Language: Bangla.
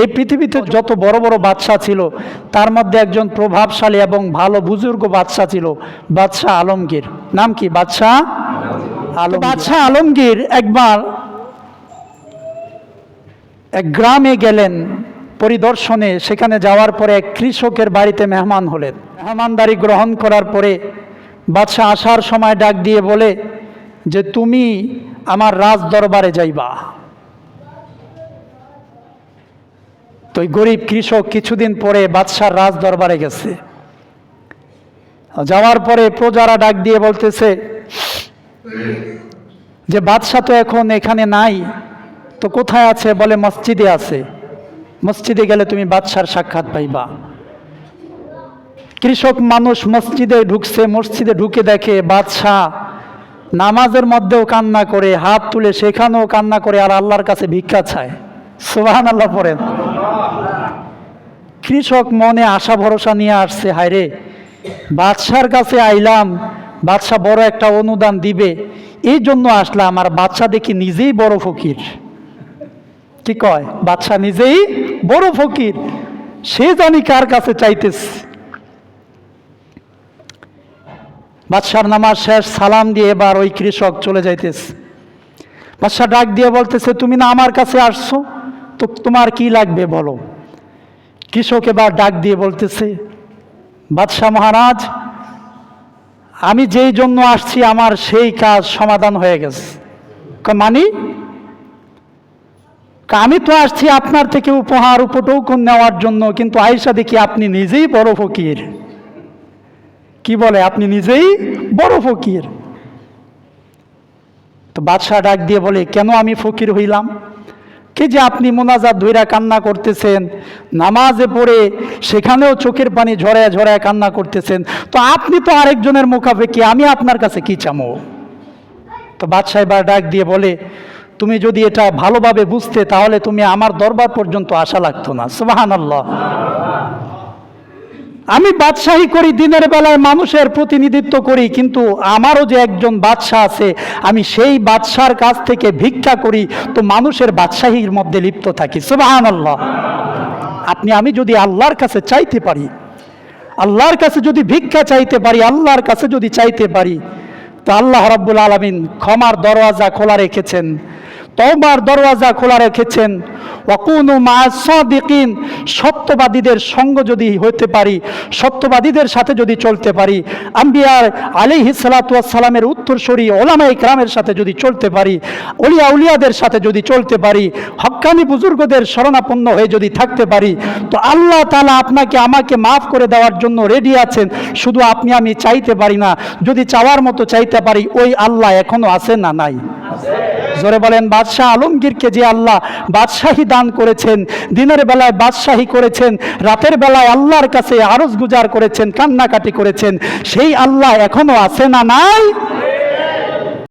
এই পৃথিবীতে যত বড় বড় বাদশাহ ছিল, তার মধ্যে একজন প্রভাবশালী এবং ভালো বুজুর্গ বাদশাহ ছিল, বাদশাহ আলমগীর। নাম কি? বাদশাহ আলম বাদশাহ আলমগীর একবার এক গ্রামে গেলেন পরিদর্শনে, সেখানে যাওয়ার পরে এক কৃষকের বাড়িতে মেহমান হলেন। মেহমানদারি গ্রহণ করার পরে বাদশাহ আসার সময় ডাক দিয়ে বলে যে, তুমি আমার রাজ দরবারে যাইবা। তো ওই গরিব কৃষক কিছুদিন পরে বাদশার রাজ দরবারে গেছে। যাওয়ার পরে প্রজারা ডাক দিয়ে বলতেছে যে, বাদশাহ তো এখন এখানে নাই, তো কোথায় আছে? বলে, মসজিদে আছে। মসজিদে গেলে তুমি বাদশার সাক্ষাৎ পাইবা। কৃষক মানুষ মসজিদে ঢুকছে, মসজিদে ঢুকে দেখে বাদশাহ নামাজের মধ্যেও কান্না করে, হাত তুলে সেখানেও কান্না করে, আর আল্লাহর কাছে ভিক্ষা চায়। সুবাহান আল্লাহ পড়েন। কৃষক মনে আশা ভরসা নিয়ে আসছে হায়রে বাদশার কাছে আইলাম বাদশাহ বড় একটা অনুদান দিবে। এই জন্য আসলাম আর বাদশাহ দেখি নিজেই বড় ফকির। কি কয়? বাদশাহ নিজেই বড় ফকির। সে জানি কার কাছে চাইতেছে। বাদশার নামাজ শেষ, সালাম দিয়ে এবার ওই কৃষক চলে যাইতেছে। বাদশাহ ডাক দিয়ে বলতেছে, তুমি না আমার কাছে আসছো? তো তোমার কি লাগবে বলো? কৃষক এবার ডাক দিয়ে বলতেছে, বাদশাহ মহারাজ, আমি যেই জন্য আসছি আমার সেই কাজ সমাধান হয়ে গেছে। মানি? আমি তো আসছি আপনার থেকে উপহার, উপটৌকন নেওয়ার জন্য, কিন্তু আয়সা দেখি আপনি নিজেই বড় ফকির। কি বলে? আপনি নিজেই বড় ফকির। তো বাদশাহ ডাক দিয়ে বলে, কেন আমি ফকির হইলাম? কে যে আপনি মোনাজাত ধইরা কান্না করতেছেন? নামাজে পড়ে সেখানেও চোখের পানি ঝরায় ঝরায় কান্না করতেছেন। তো আপনি তো আরেকজনের মুখাপেক্ষি, আমি আপনার কাছে কি চামো? তো বাদশাহ এবার ডাক দিয়ে বলে, তুমি যদি এটা ভালোভাবে বুঝতে, তাহলে তুমি আমার দরবার পর্যন্ত আসা লাগতো না। সুবাহান আল্লাহ আমি বাদশাহী করি, দিনের বেলায় মানুষের প্রতিনিধিত্ব করি, কিন্তু আমারও যে একজন বাদশাহ আছে, আমি সেই বাদশার কাছ থেকে ভিক্ষা করি, তো মানুষের বাদশাহীর মধ্যে লিপ্ত থাকি। সুবাহান আল্লাহ আপনি, আমি যদি আল্লাহর কাছে চাইতে পারি, আল্লাহর কাছে যদি ভিক্ষা চাইতে পারি, আল্লাহর কাছে যদি চাইতে পারি, তো আল্লাহ রাব্বুল আলমিন ক্ষমার দরওয়াজা খোলা রেখেছেন, তওবার দরওয়াজা খোলা রেখেছেন ওয়াকুনু মা সাদিকিন, সত্যবাদীদের সঙ্গ যদি হতে পারি, সত্যবাদীদের সাথে যদি চলতে পারি, আম্বিয়ার আলিহি সালামের উত্তরসূরি ওলামা ইকরামের সাথে যদি চলতে পারি, অলিয়া উলিয়াদের সাথে যদি চলতে পারি হক্কানি বুজুর্গদের শরণাপন্ন হয়ে যদি থাকতে পারি, তো আল্লাহ তালা আপনাকে, আমাকে মাফ করে দেওয়ার জন্য রেডি আছেন। শুধু আপনি, আমি চাইতে পারি না, যদি চাওয়ার মতো চাইতে পারি, ওই আল্লাহ এখনও আছে না নাই? জোরে বলেন, বাদশাহ আলমগীরকে যে আল্লাহ বাদশাহী দান করেছেন, দিনের বেলায় বাদশাহী করেছেন, রাতের বেলায় আল্লাহর কাছে আরজ গুজার করেছেন, কান্নাকাটি করেছেন, সেই আল্লাহ এখনও আছে না নাই?